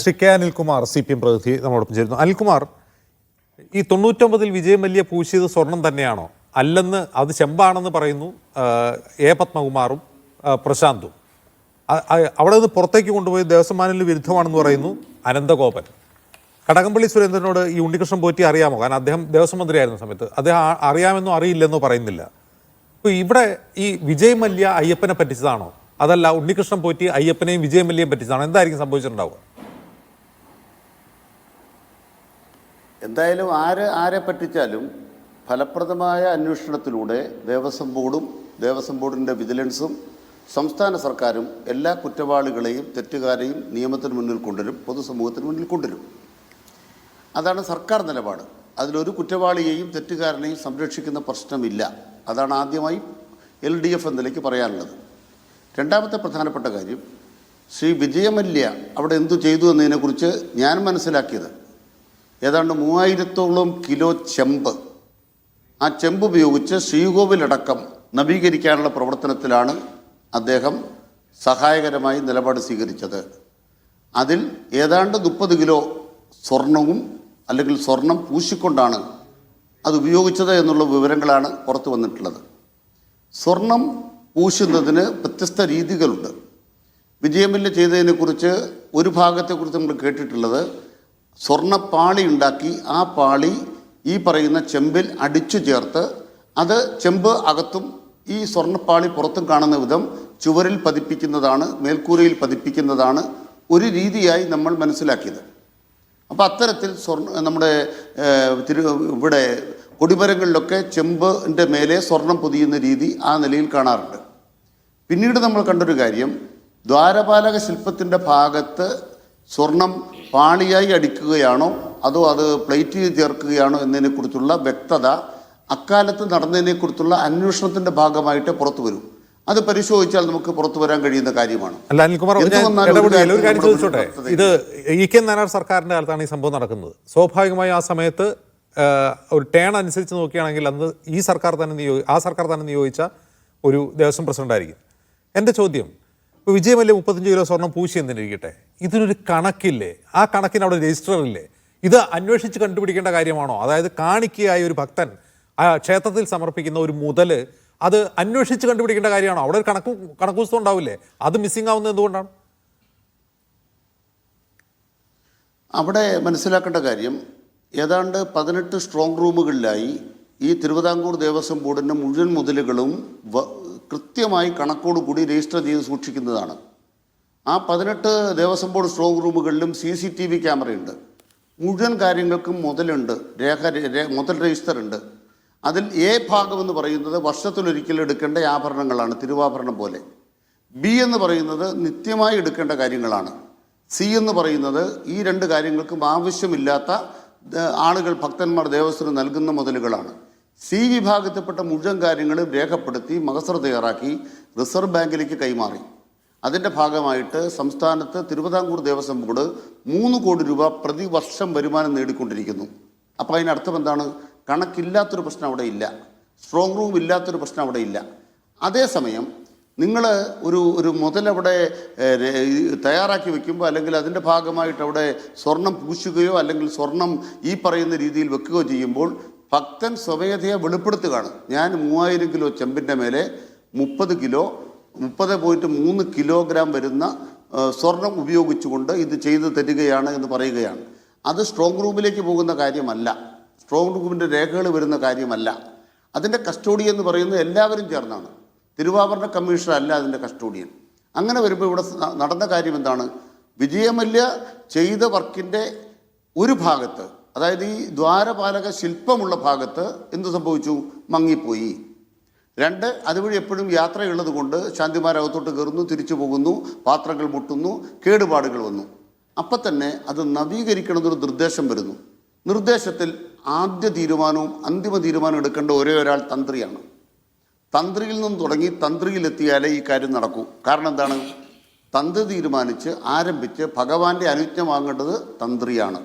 Shri K Anilkumar C P M പ്രതിനിധി നമ്മോടൊപ്പം ചേരുന്നു. അനിൽകുമാർ ഈ തൊണ്ണൂറ്റൊമ്പതിൽ വിജയം വലിയ പൂശിയത് സ്വർണം തന്നെയാണോ? അല്ലെന്ന് അത് ചെമ്പാണെന്ന് പറയുന്നു എ പത്മകുമാറും പ്രശാന്തും. അവിടെ നിന്ന് പുറത്തേക്ക് കൊണ്ടുപോയി ദേവസ്വം മാനിന് വിരുദ്ധമാണെന്ന് പറയുന്നു അനന്തഗോപൻ കടകംപള്ളി സുരേന്ദ്രനോട് ഈ ഉണ്ണികൃഷ്ണൻ പോറ്റി അറിയാമോ? കാരണം അദ്ദേഹം ദേവസ്വം മന്ത്രിയായിരുന്ന സമയത്ത്. അദ്ദേഹം അറിയാമെന്നോ അറിയില്ലെന്നോ പറയുന്നില്ല. ഇപ്പോൾ ഇവിടെ ഈ വിജയ് മല്യ അയ്യപ്പനെ പറ്റിച്ചതാണോ? അതല്ല ഉണ്ണികൃഷ്ണൻ പോറ്റി അയ്യപ്പനെയും വിജയ് മല്യയും പറ്റിച്ചതാണോ? എന്തായിരിക്കും സംഭവിച്ചിട്ടുണ്ടാവുക? എന്തായാലും ആര് ആരെ പറ്റിച്ചാലും ഫലപ്രദമായ അന്വേഷണത്തിലൂടെ ദേവസ്വം ബോർഡും ദേവസ്വം ബോർഡിന്റെ വിജിലൻസും സംസ്ഥാന സർക്കാരും എല്ലാ കുറ്റവാളികളെയും തെറ്റുകാരെയും നിയമത്തിന് മുന്നിൽ കൊണ്ടുവരും പൊതുസമൂഹത്തിന് മുന്നിൽ കൊണ്ടുവരും. അതാണ് സർക്കാർ നിലപാട്. അതിലൊരു കുറ്റവാളിയെയും തെറ്റുകാരനെയും സംരക്ഷിക്കുന്ന പ്രശ്നമില്ല. അതാണ് ആദ്യമായി എൽ ഡി എഫ് എന്ന നിലയ്ക്ക് പറയാനുള്ളത്. രണ്ടാമത്തെ പ്രധാനപ്പെട്ട കാര്യം ശ്രീ വിജയമല്യ അവിടെ എന്തു ചെയ്തു എന്നതിനെക്കുറിച്ച് ഞാൻ മനസ്സിലാക്കിയത് ഏതാണ്ട് മൂവായിരത്തോളം കിലോ ചെമ്പ്. ആ ചെമ്പ് ഉപയോഗിച്ച് ശ്രീകോവിലടക്കം നവീകരിക്കാനുള്ള പ്രവർത്തനത്തിലാണ് അദ്ദേഹം സഹായകരമായി നിലപാട് സ്വീകരിച്ചത്. അതിൽ ഏതാണ്ട് മുപ്പത് കിലോ സ്വർണവും അല്ലെങ്കിൽ സ്വർണം പൂശിക്കൊണ്ടാണ് അത് ഉപയോഗിച്ചത് എന്നുള്ള വിവരങ്ങളാണ് പുറത്തു വന്നിട്ടുള്ളത്. സ്വർണം പൂശുന്നതിന് വ്യത്യസ്ത രീതികളുണ്ട്. വിജയമില്ല ചെയ്തതിനെക്കുറിച്ച് ഒരു ഭാഗത്തെക്കുറിച്ച് നമ്മൾ കേട്ടിട്ടുള്ളത് സ്വർണപ്പാളി ഉണ്ടാക്കി ആ പാളി ഈ പറയുന്ന ചെമ്പിൽ അടിച്ചു ചേർത്ത് അത് ചെമ്പ് അകത്തും ഈ സ്വർണപ്പാളി പുറത്തും കാണുന്ന വിധം ചുവരിൽ പതിപ്പിക്കുന്നതാണ് മേൽക്കൂരയിൽ പതിപ്പിക്കുന്നതാണ് ഒരു രീതിയായി നമ്മൾ മനസ്സിലാക്കിയത്. അപ്പോൾ അത്തരത്തിൽ സ്വർണ നമ്മുടെ തിരു ഇവിടെ കൊടിമരങ്ങളിലൊക്കെ ചെമ്പിന്റെ മേലെ സ്വർണം പൊതിയുന്ന രീതി ആ നിലയിൽ കാണാറുണ്ട്. പിന്നീട് നമ്മൾ കണ്ടൊരു കാര്യം ദ്വാരപാലക ശില്പത്തിന്റെ ഭാഗത്ത് സ്വർണം പാളിയായി അടിക്കുകയാണോ അതോ അത് പ്ലേറ്റ് ചേർക്കുകയാണോ എന്നതിനെക്കുറിച്ചുള്ള വ്യക്തത അക്കാലത്ത് നടന്നതിനെക്കുറിച്ചുള്ള അന്വേഷണത്തിന്റെ ഭാഗമായിട്ട് പുറത്തു വരും. അത് പരിശോധിച്ചാൽ നമുക്ക് പുറത്തു വരാൻ കഴിയുന്ന കാര്യമാണ്. അല്ല അനിൽകുമാർ എന്ത് ഞാൻ ഒരു കാര്യം ചോദിച്ചോട്ടെ? ഇത് ഇ കെ നായർ സർക്കാരിന്റെ കാലത്താണ് ഈ സംഭവം നടക്കുന്നത്. സ്വാഭാവികമായി ആ സമയത്ത് ഒരു ടേൺ അനുസരിച്ച് നോക്കുകയാണെങ്കിൽ അന്ന് ഈ സർക്കാർ തന്നെ നിയോഗി ആ സർക്കാർ തന്നെ നിയോഗിച്ച ഒരു ദേവസ്വം പ്രസിഡന്റ് ആയിരിക്കും എന്റെ ചോദ്യം ഇപ്പോൾ വിജയമല്ലേ മുപ്പത്തഞ്ച് കിലോ സ്വർണം പൂശി എന്നിരിക്കട്ടെ ഇതിനൊരു കണക്കില്ലേ? ആ കണക്കിന് അവിടെ രജിസ്റ്റർ ഇല്ലേ ഇത് അന്വേഷിച്ച് കണ്ടുപിടിക്കേണ്ട കാര്യമാണോ? അതായത് കാണിക്കയായ ഒരു ഭക്തൻ ആ ക്ഷേത്രത്തിൽ സമർപ്പിക്കുന്ന ഒരു മുതൽ അത് അന്വേഷിച്ച് കണ്ടുപിടിക്കേണ്ട കാര്യമാണോ? അവിടെ ഒരു കണക്ക് കണക്ക് പുസ്തകം ഉണ്ടാവില്ലേ? അത് മിസ്സിംഗ് ആവുന്നത് എന്തുകൊണ്ടാണ്? അവിടെ മനസ്സിലാക്കേണ്ട കാര്യം ഏതാണ്ട് പതിനെട്ട് സ്ട്രോങ് റൂമുകളിലായി ഈ തിരുവിതാംകൂർ ദേവസ്വം ബോർഡിന്റെ മുഴുവൻ മുതലുകളും കൃത്യമായി കണക്കോടുകൂടി രജിസ്റ്റർ ചെയ്ത് സൂക്ഷിക്കുന്നതാണ്. ആ പതിനെട്ട് ദേവസ്വം ബോർഡ് സ്ട്രോങ് റൂമുകളിലും സി സി ടി വി ക്യാമറയുണ്ട്. മുഴുവൻ കാര്യങ്ങൾക്കും മുതലുണ്ട്. രേഖ മുതൽ രജിസ്റ്റർ ഉണ്ട് അതിൽ എ ഭാഗം എന്ന് പറയുന്നത് വർഷത്തിലൊരിക്കൽ എടുക്കേണ്ട ആഭരണങ്ങളാണ് തിരുവാഭരണം പോലെ. ബി എന്ന് പറയുന്നത് നിത്യമായി എടുക്കേണ്ട കാര്യങ്ങളാണ്. സി എന്ന് പറയുന്നത് ഈ രണ്ട് കാര്യങ്ങൾക്കും ആവശ്യമില്ലാത്ത ആളുകൾ ഭക്തന്മാർ ദേവസ്വത്തിന് നൽകുന്ന മുതലുകളാണ്. സി വിഭാഗത്തിൽപ്പെട്ട മുഴുവൻ കാര്യങ്ങളും രേഖപ്പെടുത്തി മകസർ തയ്യാറാക്കി റിസർവ് ബാങ്കിലേക്ക് കൈമാറി. അതിന്റെ ഭാഗമായിട്ട് സംസ്ഥാനത്ത് തിരുവിതാംകൂർ ദേവസ്വം ബോർഡ് മൂന്ന് കോടി രൂപ പ്രതിവർഷം വരുമാനം നേടിക്കൊണ്ടിരിക്കുന്നു. അപ്പോൾ അതിനർത്ഥം എന്താണ്? കണക്കില്ലാത്തൊരു പ്രശ്നം അവിടെ ഇല്ല. സ്ട്രോങ് റൂം ഇല്ലാത്തൊരു പ്രശ്നം അവിടെ ഇല്ല. അതേസമയം നിങ്ങൾ ഒരു ഒരു മുതലവിടെ തയ്യാറാക്കി വെക്കുമ്പോൾ അല്ലെങ്കിൽ അതിന്റെ ഭാഗമായിട്ട് അവിടെ സ്വർണം പൂശുകയോ അല്ലെങ്കിൽ സ്വർണം ഈ പറയുന്ന രീതിയിൽ വെക്കുകയോ ചെയ്യുമ്പോൾ ഭക്തൻ സ്വമേധയെ വെളിപ്പെടുത്തുകയാണ്. ഞാൻ മൂവായിരം കിലോ ചെമ്പിന്റെ മേലെ മുപ്പത് കിലോ മുപ്പത് പോയിന്റ് മൂന്ന് കിലോഗ്രാം വരുന്ന സ്വർണം ഉപയോഗിച്ചുകൊണ്ട് ഇത് ചെയ്തു തരികയാണ് എന്ന് പറയുകയാണ്. അത് സ്ട്രോങ് റൂമിലേക്ക് പോകുന്ന കാര്യമല്ല. സ്ട്രോങ് റൂമിന്റെ രേഖകൾ വരുന്ന കാര്യമല്ല. അതിന്റെ കസ്റ്റോഡി എന്ന് പറയുന്നത് എല്ലാവരും ചേർന്നാണ്. തിരുവാഭരണ കമ്മീഷണർ അല്ല അതിന്റെ കസ്റ്റോഡിയൻ അങ്ങനെ വരുമ്പോൾ ഇവിടെ നടന്ന കാര്യം എന്താണ്? വിജയമല്യ ചെയ്ത വർക്കിന്റെ ഒരു ഭാഗത്ത് അതായത് ഈ ദ്വാരപാലക ശില്പമുള്ള ഭാഗത്ത് എന്ത് സംഭവിച്ചു? മങ്ങിപ്പോയി. രണ്ട് അതുവഴി എപ്പോഴും യാത്രയുള്ളത് കൊണ്ട് ശാന്തിമാരകത്തോട്ട് കയറുന്നു തിരിച്ചു പോകുന്നു പാത്രങ്ങൾ മുട്ടുന്നു കേടുപാടുകൾ വന്നു. അപ്പം തന്നെ അത് നവീകരിക്കണമെന്നൊരു നിർദ്ദേശം വരുന്നു. നിർദ്ദേശത്തിൽ ആദ്യ തീരുമാനവും അന്തിമ തീരുമാനവും എടുക്കേണ്ട ഒരേ ഒരാൾ തന്ത്രിയാണ്. തന്ത്രിയിൽ നിന്ന് തുടങ്ങി തന്ത്രിയിലെത്തിയാലേ ഈ കാര്യം നടക്കൂ. കാരണം എന്താണ്? തന്ത്രി തീരുമാനിച്ച് ആരംഭിച്ച് ഭഗവാന്റെ അനുജ്ഞ വാങ്ങേണ്ടത് തന്ത്രിയാണ്.